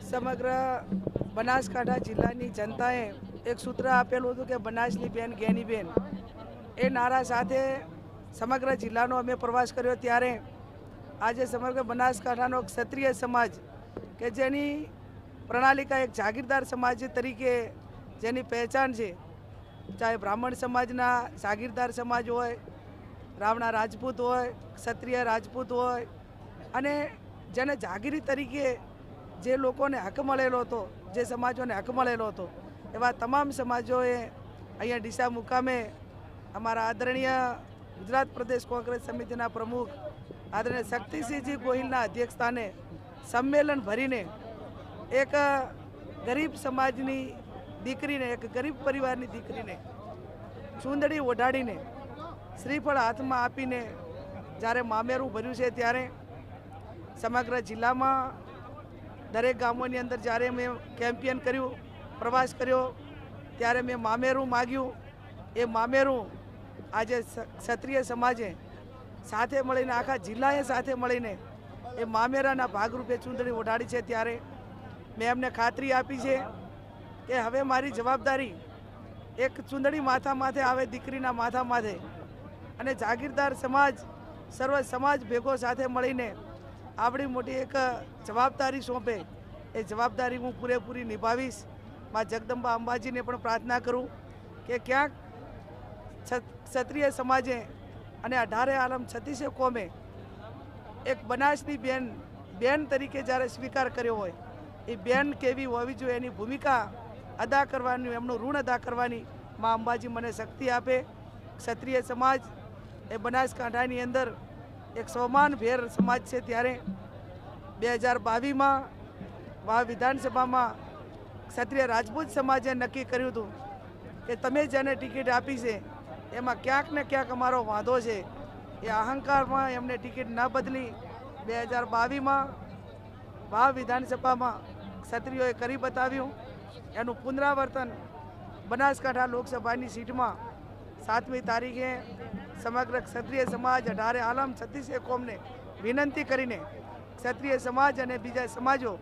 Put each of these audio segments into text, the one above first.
સમગ્ર બનાસકાંઠા જિલ્લાની જનતાએ એક સૂત્ર આપેલું હતું કે બનાસની બેન, ગેની બેન. એ નારા સાથે સમગ્ર જિલ્લાનો અમે પ્રવાસ કર્યો ત્યારે આજે સમગ્ર બનાસકાંઠાનો ક્ષત્રિય સમાજ કે જેની પ્રણાલિકા એક જાગીરદાર સમાજ તરીકે જેની પહેચાન છે. ચાહે બ્રાહ્મણ સમાજના જાગીરદાર સમાજ હોય રાવણા રાજપૂત હોય, ક્ષત્રિય રાજપૂત હોય અને જેને જાગીરી તરીકે જે લોકોને હક મળેલો હતો, જે સમાજોને હક મળેલો હતો, એવા તમામ સમાજોએ અહીંયા ડીસા મુકામે અમારા આદરણીય ગુજરાત પ્રદેશ કોંગ્રેસ સમિતિના પ્રમુખ આદરણીય શક્તિસિંહજી ગોહિલના અધ્યક્ષસ્થાને સંમેલન ભરીને એક ગરીબ સમાજની દીકરીને, એક ગરીબ પરિવારની દીકરીને ચૂંદડી ઓઢાડીને શ્રીફળ હાથમાં આપીને જ્યારે મામેરું ભર્યું છે ત્યારે સમગ્ર જિલ્લામાં દરેક ગામોની અંદર જ્યારે મેં કેમ્પિયન કર્યું, પ્રવાસ કર્યો, ત્યારે મેં મામેરું માગ્યું. એ મામેરું આજે ક્ષત્રિય સમાજે સાથે મળીને, આખા જિલ્લાએ સાથે મળીને એ મામેરાના ભાગરૂપે ચૂંટણી ઓઢાડી છે ત્યારે મેં એમને ખાતરી આપી છે કે હવે મારી જવાબદારી એક ચૂંદડી માથા માથે આવે, દીકરીના માથા માથે અને જાગીરદાર સમાજ, સર્વ સમાજ ભેગો સાથે મળીને આવડી મોટી એક જવાબદારી સોંપે. એ જવાબદારી હું પૂરેપૂરી નિભાવીશ. માં જગદંબા અંબાજીને પણ પ્રાર્થના કરું કે ક્યાંક ક્ષત્રિય સમાજે અને અઢારે આલમ છત્તીસે કોમે એક બનાસની બેન બેન તરીકે જ્યારે સ્વીકાર કર્યો હોય, એ બેન કેવી હોવી જોઈએ એની ભૂમિકા અદા કરવાની, એમનું ઋણ અદા કરવાની માં અંબાજી મને શક્તિ આપે. ક્ષત્રિય સમાજ એ બનાસકાંઠાની અંદર એક સોમાન ફેર સમાજ છે ત્યારે બે હજાર બાવીસમાં વા વિધાનસભામાં ક્ષત્રિય રાજપૂત સમાજે નક્કી કર્યું હતું કે તમે જેને ટિકિટ આપી છે, એમાં ક્યાંક ને ક્યાંક અમારો વાંધો છે. એ અહંકારમાં એમને ટિકિટ ન બદલી બે હજાર બાવીસમાં વાવ વિધાનસભામાં ક્ષત્રિયોએ કરી બતાવ્યું. એનું પુનરાવર્તન બનાસકાંઠા લોકસભાની સીટમાં સાતમી તારીખે સમગ્ર ક્ષત્રિય સમાજ અઢારે આલમ છત્તીસે કોમને વિનંતી કરીને ક્ષત્રિય સમાજ અને બીજા સમાજો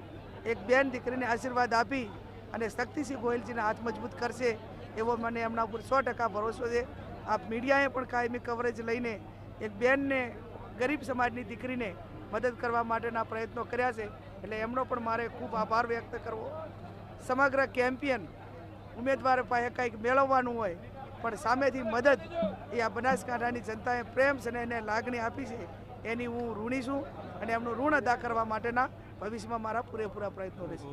એક બેન દીકરીને આશીર્વાદ આપી અને શક્તિસિંહ ગોહિલજીને હાથ મજબૂત કરશે એવો મને એમના ઉપર સો ટકા ભરોસો છે. આપ મીડિયાએ પણ કાયમી કવરેજ લઈને એક બેનને ગરીબ સમાજની દીકરીને મદદ કરવા માટેના પ્રયત્નો કર્યા છે. એટલે એમનો પણ મારે ખૂબ આભાર વ્યક્ત કરવો. સમગ્ર કેમ્પિયન ઉમેદવાર પાસે કંઈક મેળવવાનું હોય પણ સામેથી મદદ એ આ બનાસકાંઠાની જનતાએ પ્રેમ છે એને લાગણી આપી છે. એની હું ઋણી છું અને એમનું ઋણ અદા કરવા માટેના ભવિષ્યમાં મારા પૂરેપૂરા પ્રયત્નો રહેશે.